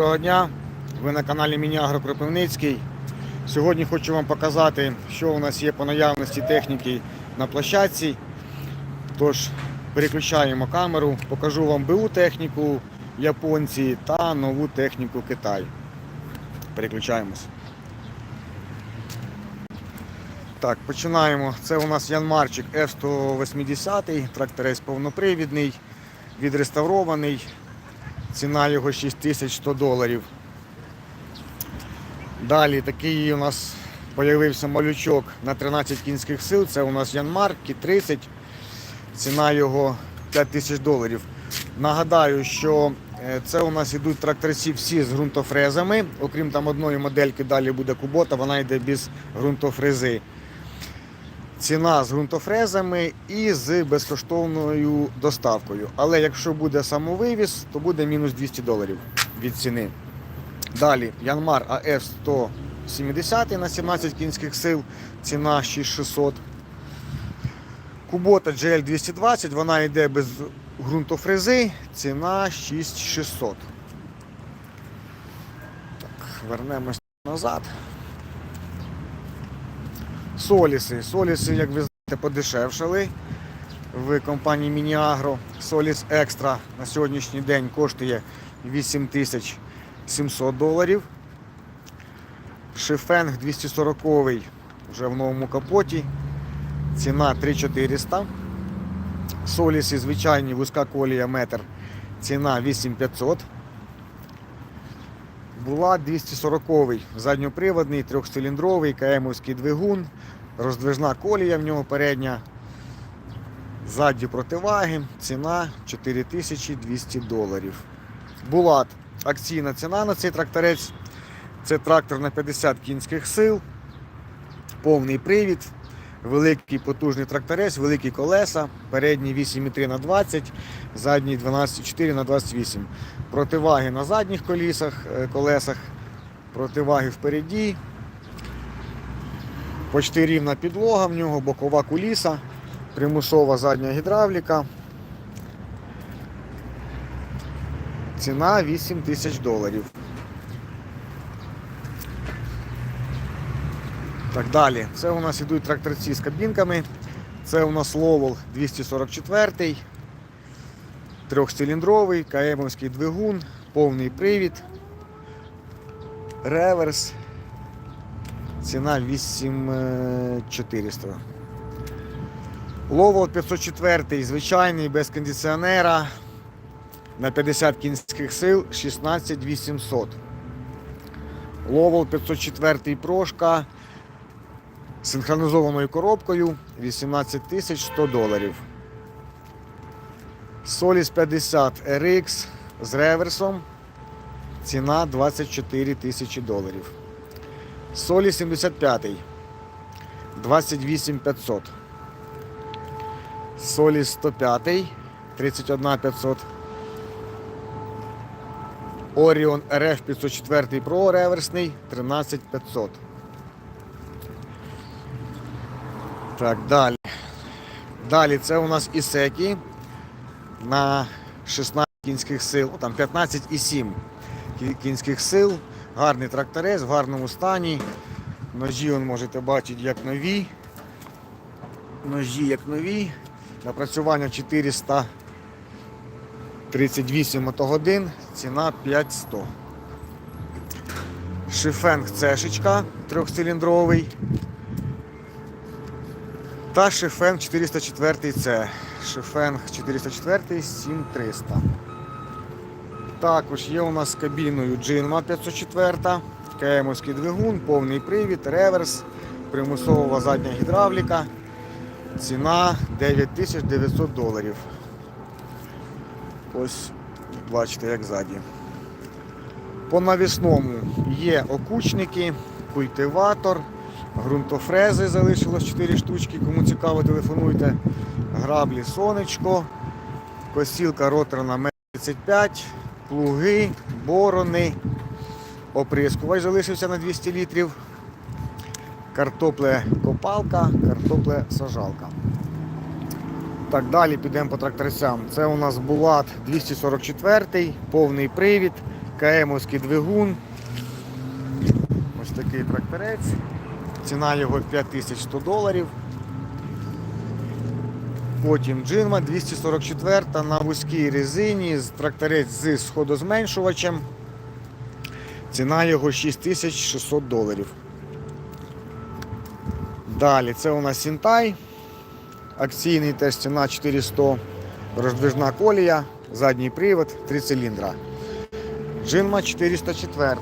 Доброго дня, ви на каналі Мініагро Кропивницький. Сьогодні хочу вам показати, що у нас є по наявності техніки на площадці. Тож переключаємо камеру, покажу вам БУ техніку японці та нову техніку Китай. Переключаємось. Так, починаємо. Це у нас Янмарчик F180, тракторець повнопривідний, відреставрований. Ціна його 6100 доларів. Далі такий у нас з'явився малючок на 13 кінських сил. Це у нас Янмарк Кі-30. Ціна його 5000 доларів. Нагадаю, що е, це у нас йдуть тракторці всі з ґрунтофрезами. Окрім там одної модельки, далі буде кубота, вона йде без ґрунтофрези. Ціна з ґрунтофрезами і з безкоштовною доставкою. Але якщо буде самовивіз, то буде мінус 200 доларів від ціни. Далі Янмар АФ 170 на 17 кінських сил, ціна 6600. Кубота GL 220, вона йде без ґрунтофрези, ціна 6600. Так, вернемось назад. Соліси. Соліси, як ви знаєте, подешевшали в компанії Мініагро. Соліс Екстра на сьогоднішній день коштує 8700 доларів. Шифенг 240 вже в новому капоті. Ціна 3400. Соліси звичайні вузька колія метр. Ціна 8500. Була 240 задньоприводний, трьохциліндровий, КМовський двигун, роздвижна колія в нього передня, ззаді противаги, ціна 4200 доларів. Булат. Акційна ціна на цей тракторець. Це трактор на 50 кінських сил, повний привід, великий потужний тракторець, великі колеса, передні 8,3 на 20, задній 12,4 на 28. Противаги на задніх колісах, е, колесах, противаги впереді. Почти рівна підлога в нього, бокова куліса, примусова задня гідравліка. Ціна 8 тисяч доларів. Так далі. Це у нас ідуть тракторці з кабінками. Це у нас Ловол 244, трьохциліндровий, КМовський двигун, повний привід, реверс. Ціна 8400. Ловол 504, звичайний, без кондиціонера. На 50 кінських сил 16800. Ловол 504 прошка синхронізованою коробкою 18 100 доларів. Соліс 50 RX з реверсом. Ціна 24 тисячі доларів. Солі 75 28 500. Солі 105 31 500. Orion RF 504 Pro реверсний 13 500. Так, далі. Далі це у нас Ісекі на 16 кінських сил, ну, там 15,7 кі- кінських сил. Гарний тракторець в гарному стані. Ножі ви можете бачити як нові. Ножі як нові. Напрацювання 438 мотогодин, ціна 5100. Шифенг цешечка трьохциліндровий. Та Шифенг 404 це. Шифенг 404 7300. Також є у нас кабіною Джинма 504, КМовський двигун, повний привід, реверс, примусова задня гідравліка. Ціна 9900 доларів. Ось бачите, як ззаді. По навісному є окучники, культиватор, ґрунтофрези залишилось 4 штучки. Кому цікаво, телефонуйте. Граблі сонечко, косілка роторна 35, плуги, борони, оприскувач залишився на 200 літрів. Картопле копалка, картопле сажалка. Так, далі підемо по тракторцям. Це у нас Булат 244, повний привід, КМовський двигун. Ось такий тракторець. Ціна його 5100 доларів. Потім джинма 244 на вузькій резині, тракторець з сходозменшувачем. Ціна його 6600 доларів. Далі це у нас Сінтай. Акційний теж ціна 400, роздвижна колія, задній привод, 3 циліндра. Джинма 404.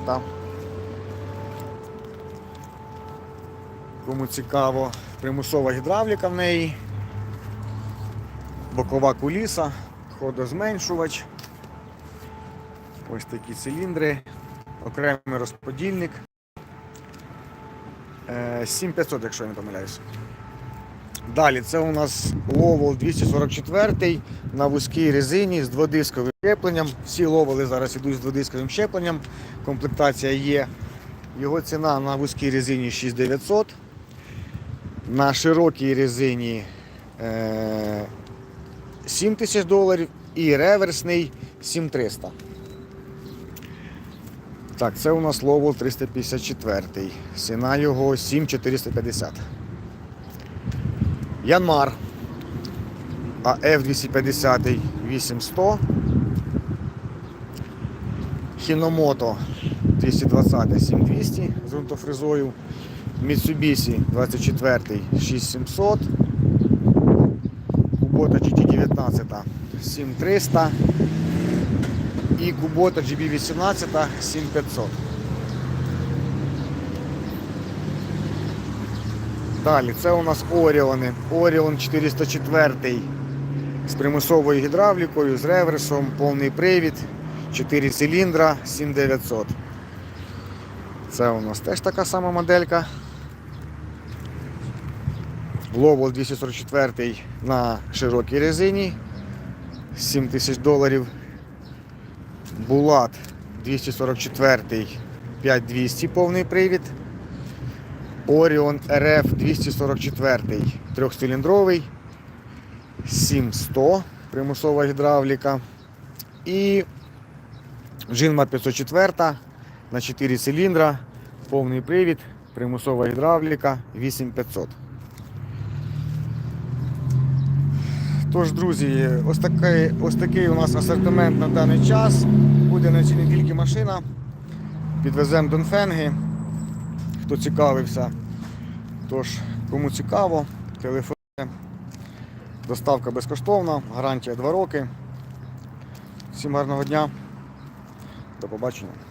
Кому цікаво, примусова гідравліка в неї, бокова куліса, ходозменшувач. Ось такі циліндри, окремий розподільник. Е, 7500, якщо я не помиляюсь. Далі це у нас ловол 244 на вузькій резині з дводисковим щепленням. Всі ловоли зараз йдуть з дводисковим щепленням. Комплектація є. Його ціна на вузькій резині 6900. На широкій резині е, 7 тисяч доларів і реверсний 7300. Так, це у нас ловол 354. Ціна його 7450. Янмар АФ 250 8100. Хіномото 220 7200 з ґрунтофрезою. Mitsubishi 24 6700. Kubota GT19 7300 і Kubota GB18 7500. Далі, це у нас Оріони. Оріон 404 з примусовою гідравлікою, з реверсом, повний привід, 4 циліндра, 7900. Це у нас теж така сама моделька. Ловол 244 на широкій резині, 7000 доларів. Булат 244 5200 повний привід. Orion RF 244 трьохциліндровий, 7100 примусова гідравліка. І Джинма 504 на 4 циліндра, повний привід, примусова гідравліка 8500. Тож, друзі, ось такий, ось такий у нас асортимент на даний час. Буде на цій недільки машина. Підвеземо Донфенги. Хто цікавився. Тож, кому цікаво, телефонуйте. Доставка безкоштовна, гарантія 2 роки. Всім гарного дня. До побачення.